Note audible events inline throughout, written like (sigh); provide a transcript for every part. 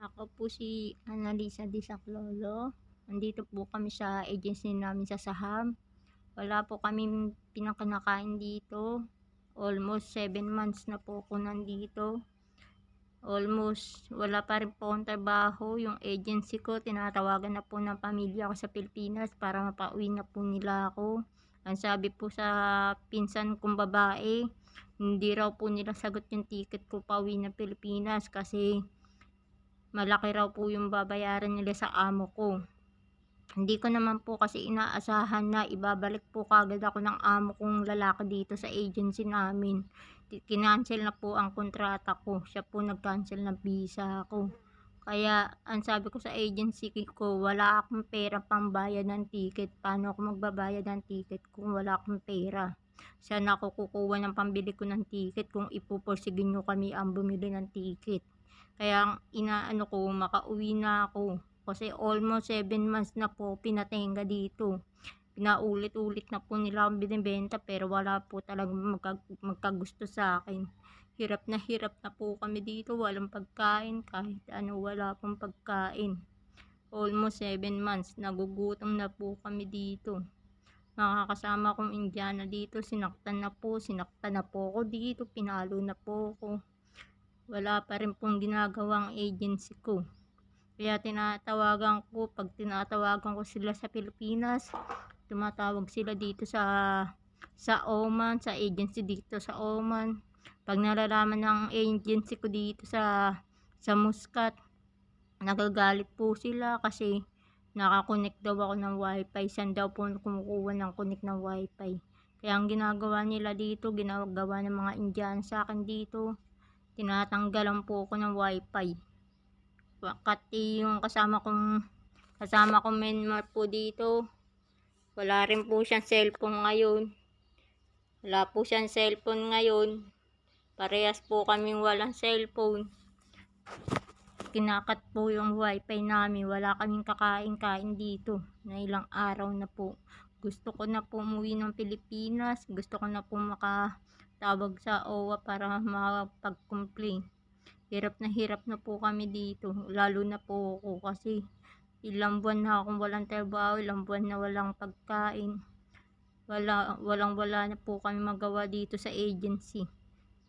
Ako po si Annalisa Disaclolo. Nandito po kami sa agency namin sa Saham. Wala po kami pinakanakain dito. Almost 7 months na po ako nandito. Almost wala pa rin po akong trabaho. Yung agency ko, tinatawagan na po ng pamilya ko sa Pilipinas para mapauwi na po nila ako. Ang sabi po sa pinsan kong babae, hindi raw po nila sagot yung ticket ko pauwi na Pilipinas kasi malaki raw po yung babayaran nila sa amo ko. Hindi ko naman po kasi inaasahan na ibabalik po kagad ako ng amo kong lalaki dito sa agency namin. Kinancel na po ang kontrata ko. Siya po nag-cancel ng visa ko. Kaya ang sabi ko sa agency ko, wala akong pera pambayad ng ticket. Paano ako magbabayad ng ticket kung wala akong pera? Saan ako kukuha ng pambili ko ng ticket kung ipupursige nyo kami ang bumili ng ticket? Kaya inaano ko, makauwi na ako. Kasi almost 7 months na po pinatenga dito. Pinaulit-ulit na po nila akong binibenta pero wala po talagang magka, magkagusto sa akin. Hirap na hirap na po kami dito. Walang pagkain kahit ano wala pong pagkain. Almost 7 months. Nagugutom na po kami dito. Nakakasama kong Indiana dito. Sinaktan na po. Sinaktan na po ako dito. Pinalo na po ako. Wala pa rin pong ginagawang agency ko. Kaya tinatawagan ko, pag tinatawagan ko sila sa Pilipinas, tumatawag sila dito sa sa Oman, sa agency dito sa Oman. Pag nalalaman ng agency ko dito sa sa Muscat, nagagalit po sila kasi nakakonect daw ako ng wifi. Saan daw po kumukuha ng connect ng wifi. Kaya ang ginagawa nila dito, ginagawa ng mga Indian sa akin dito, tinatanggalan po ako ng wifi. Pati yung kasama kong kasama kong Myanmar po dito, wala rin po siyang cellphone ngayon. Wala po siyang cellphone ngayon. Parehas po kaming walang cellphone. Kinakat po yung wifi namin. Wala kaming kakain-kain dito na ilang araw na po. Gusto ko na po umuwi ng Pilipinas. Gusto ko na po makatawag sa OWA para (laughs) makapag-complain. Hirap na hirap na po kami dito. Lalo na po ako kasi ilang buwan na akong walang trabaho, ilang buwan na walang pagkain. Wala, walang wala na po kami magawa dito sa agency.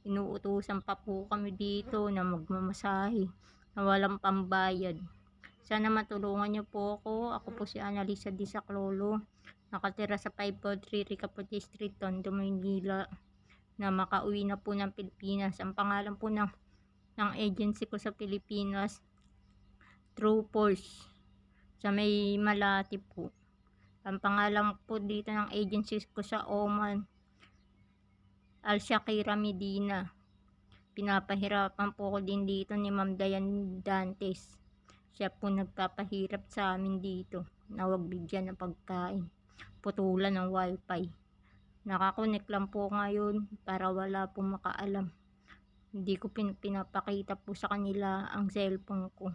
Inuutusan pa po kami dito na magmamasahe na walang pambayad. Sana matulungan niyo po ako. Ako po si Annalisa Disaclolo. Nakatira sa 543 Ricapote Street, Tondo, Maynila na makauwi na po ng Pilipinas. Ang pangalan po ng, ng agency ko sa Pilipinas, True Force sa may Malati po. Ang pangalan po dito ng agency ko sa Oman, Al Shakira Medina. Pinapahirapan po ko din dito ni Ma'am Dayan Dantes. Siya po nagpapahirap sa amin dito na wag bigyan ng pagkain. Putulan ng wifi. Nakakonek lang po ngayon para wala pong makaalam. Hindi ko pin pinapakita po sa kanila ang cellphone ko.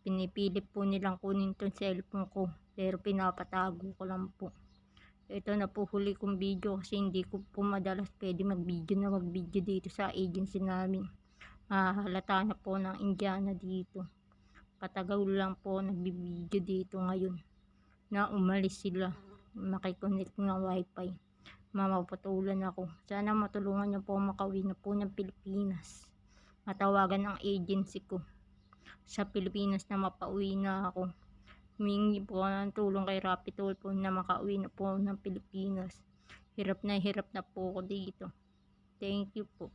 Pinipilit po nilang kunin tong cellphone ko pero pinapatago ko lang po. Ito na po huli kong video kasi hindi ko po madalas pwede mag video na mag video dito sa agency namin. Mahalata na po ng Indiana dito. Patagaw lang po nagbibideo dito ngayon na umalis sila. Makikonnect ng wifi mamapatulan ako sana matulungan niyo po makawin na po ng Pilipinas matawagan ng agency ko sa Pilipinas na mapauwi na ako. Humingi po ng tulong kay Rapid po na makauwi na po ng Pilipinas. Hirap na hirap na po ako dito. Thank you po.